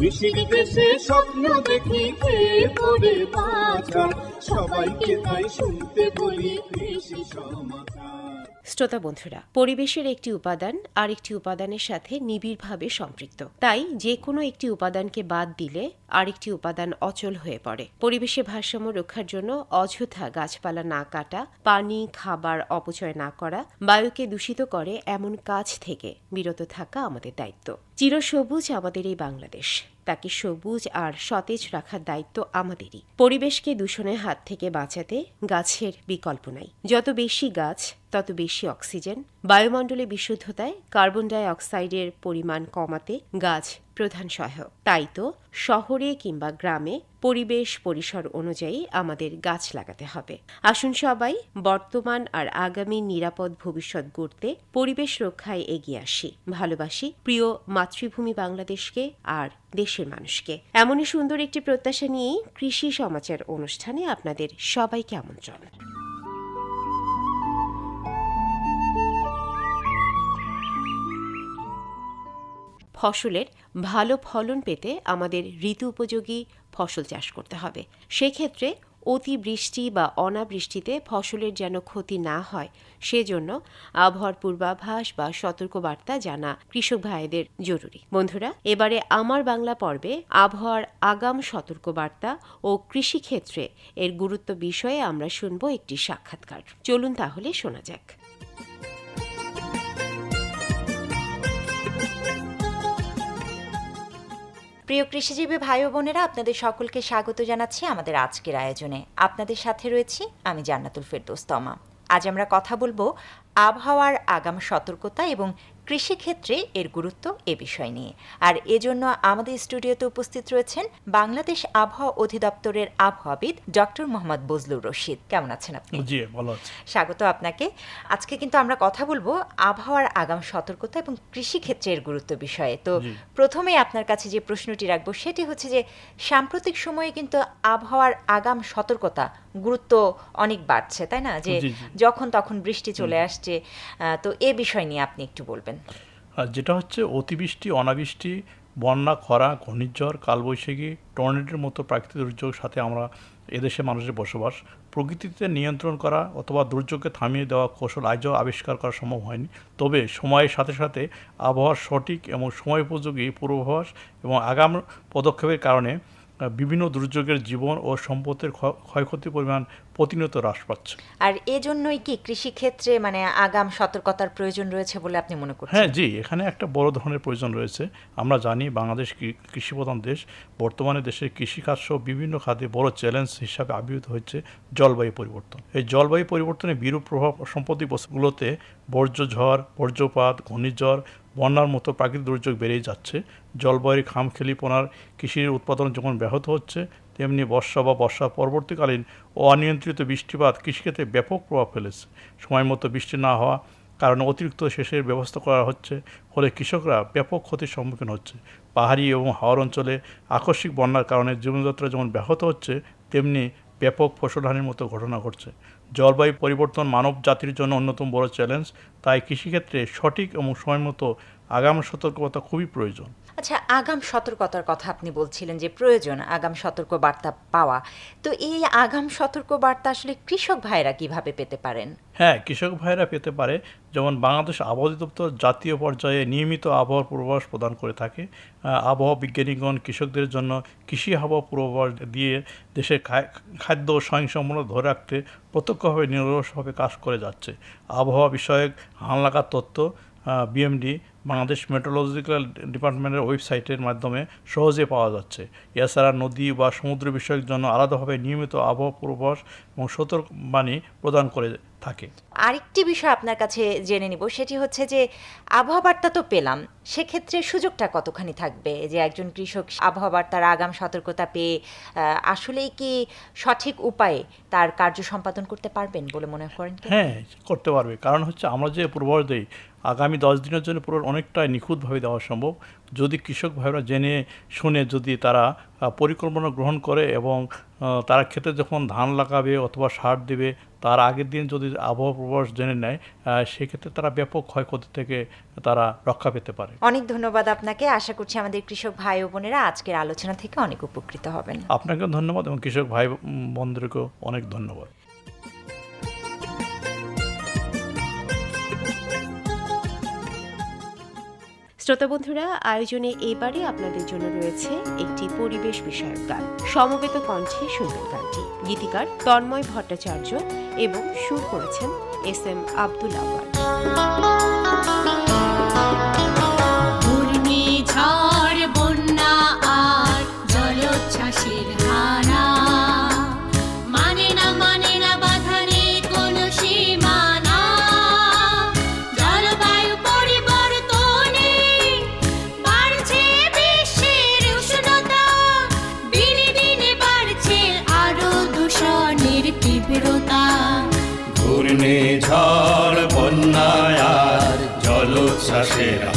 দেশে স্বপ্ন দেখি পড়ে বাঁচার সবাইকে তাই শুনতে বলি কৃষি শ্রোতা বন্ধুরা, পরিবেশের একটি উপাদান আরেকটি উপাদানের সাথে নিবিড়ভাবে সম্পৃক্ত। তাই যে কোনো একটি উপাদানকে বাদ দিলে আরেকটি উপাদান অচল হয়ে পড়ে। পরিবেশে ভারসাম্য রক্ষার জন্য অযথা গাছপালা না কাটা, পানি, খাবার অপচয় না করা, বায়ুকে দূষিত করে এমন কাজ থেকে বিরত থাকা আমাদের দায়িত্ব। চিরসবুজ আমাদের এই বাংলাদেশ। তাকে সবুজ আর সতেজ রাখার দায়িত্ব আমাদেরই। পরিবেশকে দূষণের হাত থেকে বাঁচাতে গাছের বিকল্প নাই। যত বেশি গাছ তত বেশি অক্সিজেন। বায়ুমণ্ডলে বিশুদ্ধতায় কার্বন ডাই অক্সাইডের পরিমাণ কমাতে গাছ প্রধান সহায়ক। তাই তো শহরে কিংবা গ্রামে পরিবেশ পরিসর অনুযায়ী আমাদের গাছ লাগাতে হবে। আসুন সবাই বর্তমান আর আগামী নিরাপদ ভবিষ্যৎ গড়তে পরিবেশ রক্ষায় এগিয়ে আসি। ভালোবাসি প্রিয় মাতৃভূমি বাংলাদেশকে আর দেশের মানুষকে। এমনই সুন্দর একটি প্রত্যাশা নিয়েই কৃষি সমাচার অনুষ্ঠানে আপনাদের সবাইকে আমন্ত্রণ। ফসলের ভালো ফলন পেতে আমাদের ঋতু উপযোগী ফসল চাষ করতে হবে। সেক্ষেত্রে অতিবৃষ্টি বা অনাবৃষ্টিতে ফসলের যেন ক্ষতি না হয়, সেজন্য আবহাওয়ার পূর্বাভাস বা সতর্কবার্তা জানা কৃষক ভাইদের জরুরি। বন্ধুরা, এবারে আমার বাংলা পর্বে আবহাওয়ার আগাম সতর্কবার্তা ও কৃষিক্ষেত্রে এর গুরুত্ব বিষয়ে আমরা শুনব একটি সাক্ষাৎকার। চলুন তাহলে শোনা যাক। প্রিয় কৃষিজীবী ভাই বোনেরা, আপনাদের সকলকে স্বাগত জানাচ্ছি আমাদের আজকের আয়োজনে। আপনাদের সাথে রয়েছি আমি জান্নাতুল ফেরদোস্তমা আজ আমরা কথা বলব আবহাওয়ার আগাম সতর্কতা এবং কৃষিক্ষেত্রে এর গুরুত্ব এ বিষয় নিয়ে। আর এজন্য আমাদের স্টুডিওতে উপস্থিত রয়েছেন বাংলাদেশ আবহাওয়া অধিদপ্তরের আবহাওয়াবিদ ডক্টর মোহাম্মদ বজলুর রশিদ। কেমন আছেন আপনি? জি ভালো আছে। স্বাগত আপনাকে। আজকে কিন্তু আমরা কথা বলব আবহাওয়ার আগাম সতর্কতা এবং কৃষিক্ষেত্রের গুরুত্ব বিষয়ে। তো প্রথমে আপনার কাছে যে প্রশ্নটি রাখব সেটি হচ্ছে যে সাম্প্রতিক সময়ে কিন্তু আবহাওয়ার আগাম সতর্কতা গুরুত্ব অনেক বাড়ছে তাই না? যে। যখন তখন বৃষ্টি চলে আসছে আহ, তো এ বিষয় নিয়ে আপনি একটু বলবেন। আর যেটা হচ্ছে অতিবৃষ্টি, অনাবৃষ্টি, বন্যা, খরা, ঘূর্ণিঝড়, কালবৈশাখী, টর্নেডের মতো প্রাকৃতিক দুর্যোগের সাথে আমরা এদেশে মানুষের বসবাস। প্রকৃতিতে নিয়ন্ত্রণ করা অথবা দুর্যোগকে থামিয়ে দেওয়া কৌশল আজও আবিষ্কার করা সম্ভব হয়নি। তবে সময়ের সাথে সাথে আবহাওয়ার সঠিক এবং সময় উপযোগী পূর্বাভাস এবং আগাম পদক্ষেপের কারণে বিভিন্ন দুর্যোগের জীবন ও সম্পদের ক্ষ- ক্ষয়ক্ষতির পরিমাণ প্রতিনিয়ত হ্রাস পাচ্ছে। আর এজন্যই কি কৃষিক্ষেত্রে মানে আগাম সতর্কতার প্রয়োজন রয়েছে বলে আপনি মনে করছেন? হ্যাঁ জি এখানে একটা বড় ধরনের প্রয়োজন রয়েছে। আমরা জানি বাংলাদেশ কৃষিপ্রধান দেশ। বর্তমানে দেশের কৃষিকাজ সহ বিভিন্ন খাতে বড় চ্যালেঞ্জ হিসাবে আবির্ভূত হচ্ছে জলবায়ু পরিবর্তন। এই জলবায়ু পরিবর্তনের বিরূপ প্রভাব সম্পত্তি বস্তুগুলোতে বর্জ্য ঝড় বর্জ্যপাত ঘূর্ণিঝড় বন্যার মতো প্রাকৃতিক দুর্যোগ বেড়েই যাচ্ছে। জলবায়ুর খামখেলিপনার কৃষির উৎপাদন যখন ব্যাহত হচ্ছে, তেমনি বর্ষা বা বর্ষা পরবর্তীকালীন অনিয়ন্ত্রিত বৃষ্টিপাত কৃষিক্ষেত্রে ব্যাপক প্রভাব ফেলেছে। সময় মতো বৃষ্টি না হওয়া কারণে অতিরিক্ত সেচের ব্যবস্থা করা হচ্ছে, ফলে কৃষকরা ব্যাপক ক্ষতির সম্মুখীন হচ্ছে। পাহাড়ি এবং হাওর অঞ্চলে আকস্মিক বন্যার কারণে জীবনযাত্রা যেমন ব্যাহত হচ্ছে, তেমনি ব্যাপক ফসলহানির মতো ঘটনা ঘটছে। জলবায়ু পরিবর্তন মানব জাতির জন্য অন্যতম বড় চ্যালেঞ্জ। তাই কৃষিক্ষেত্রে সঠিক এবং সময় মতো আগাম সতর্কতা খুবই প্রয়োজন। আচ্ছা আগাম সতর্কতার কথা আপনি বলছিলেন যে প্রয়োজন আগাম সতর্ক বার্তা পাওয়া। তো এই আগাম সতর্ক বার্তা আসলে কৃষক ভাইরা কীভাবে পেতে পারেন? হ্যাঁ কৃষক ভাইরা পেতে পারে যেমন বাংলাদেশ আবহাওয়া অধিদপ্তর জাতীয় পর্যায়ে নিয়মিত আবহাওয়ার পূর্বাভাস প্রদান করে থাকে। আবহাওয়া বিজ্ঞানীগণ কৃষকদের জন্য কৃষি আবহাওয়া পূর্বাভাস দিয়ে দেশের খাদ্য স্বয়ংসম্পূর্ণ ধরে রাখতে প্রত্যক্ষভাবে নিরলসভাবে কাজ করে যাচ্ছে। আবহাওয়া বিষয়ক হালনাগাদ তথ্য বিএমডি বাংলাদেশ মেট্রোলজিক্যাল ডিপার্টমেন্টের ওয়েবসাইটের মাধ্যমে সহজে পাওয়া যাচ্ছে। এছাড়া নদী বা সমুদ্র বিষয়ক জন্য আলাদাভাবে নিয়মিত আবহাওয়া পূর্বাভাস এবং সতর্কবাণী প্রদান করে থাকে। আরেকটি বিষয় আপনার কাছে জেনে নিব সেটি হচ্ছে যে আবহাওয়া বার্তা তো পেলাম সেক্ষেত্রে সুযোগটা কতখানি থাকবে? যে একজন কৃষক আবহাওয়া বার্তার আগাম সতর্কতা পেয়ে আসলেই কি সঠিক উপায়ে তার কার্য সম্পাদন করতে পারবেন বলে মনে করেন হ্যাঁ করতে পারবে। কারণ হচ্ছে আমরা যে পূর্বাভাস দিই আগামী দশ দিনের জন্য পুরো অনেকটাই নিখুঁতভাবে দেওয়া সম্ভব। যদি কৃষক ভাইরা জেনে শুনে যদি তারা পরিকল্পনা গ্রহণ করে এবং তারা ক্ষেতে যখন ধান লাগাবে অথবা সার দেবে তার আগের দিন যদি আবহাওয়া পূর্বাভাস জেনে নেয় সেক্ষেত্রে তারা ব্যাপক ক্ষয়ক্ষতি থেকে তারা রক্ষা পেতে পারে। অনেক ধন্যবাদ আপনাকে। আশা করছি আমাদের কৃষক ভাই ও বোনেরা আজকের আলোচনা থেকে অনেক উপকৃত হবেন। আপনাকেও ধন্যবাদ এবং কৃষক ভাই বোনদেরকেও অনেক ধন্যবাদ। শ্রোতা বন্ধুরা, আয়োজনে এবারে আপনাদের জন্য রয়েছে একটি পরিবেশ বিষয়ক গান। সমবেত কণ্ঠে সুন্দর গানটি। গীতিকার তন্ময় ভট্টাচার্য এবং সুর করেছেন এস এম আব্দুল আওয়াল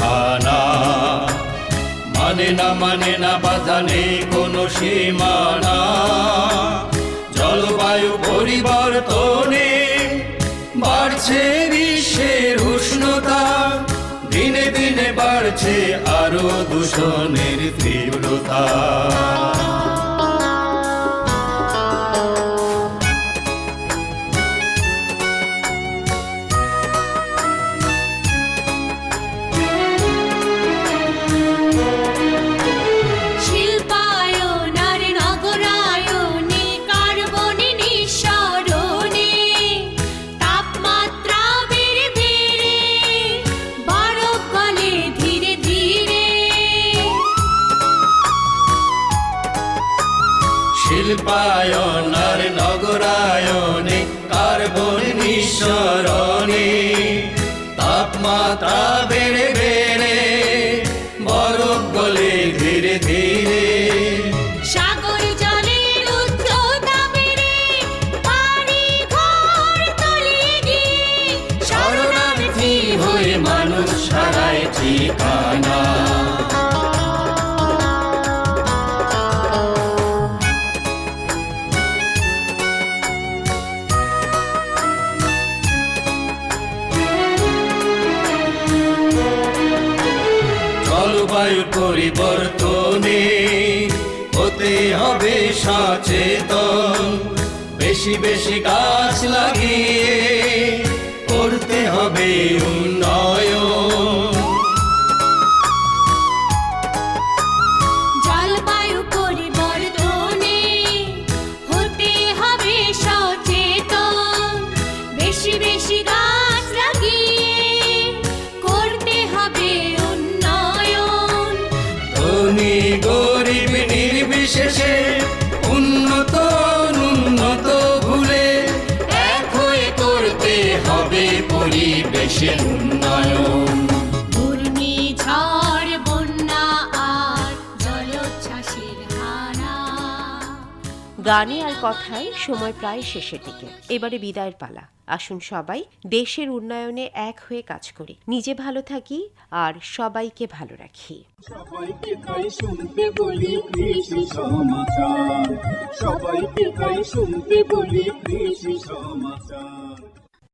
হানা মানে না মানে না, বাধা নেই কোনো সীমানা। জলবায়ু পরিবর্তনে বাড়ছে বিশ্বের উষ্ণতা। দিনে দিনে বাড়ছে আরও দূষণের তীব্রতা। শিল্পায়ন আর নগরায়নে কার্বন নিঃসরণে। তাপমাত্রা বেড়ে বেড়ে পরিবর্তনে হতে হবে সচেতন। বেশি বেশি গাছ লাগিয়ে করতে হবে উন্নয়ন। পরিবেশের উন্নয়ন। ঘূর্ণি বন্যা আর জলোচ্ছ্বাসের হানা। গানে আর কথায় সময় প্রায় শেষের দিকে। এবারে বিদায়ের পালা। আসুন সবাই দেশের উন্নয়নে এক হয়ে কাজ করি। নিজে ভালো থাকি আর সবাইকে ভালো রাখি। সবাইকে তাই শুনতে বলি কৃষি সমাচার। সবাইকে তাই শুনতে বলি কৃষি সমাচার।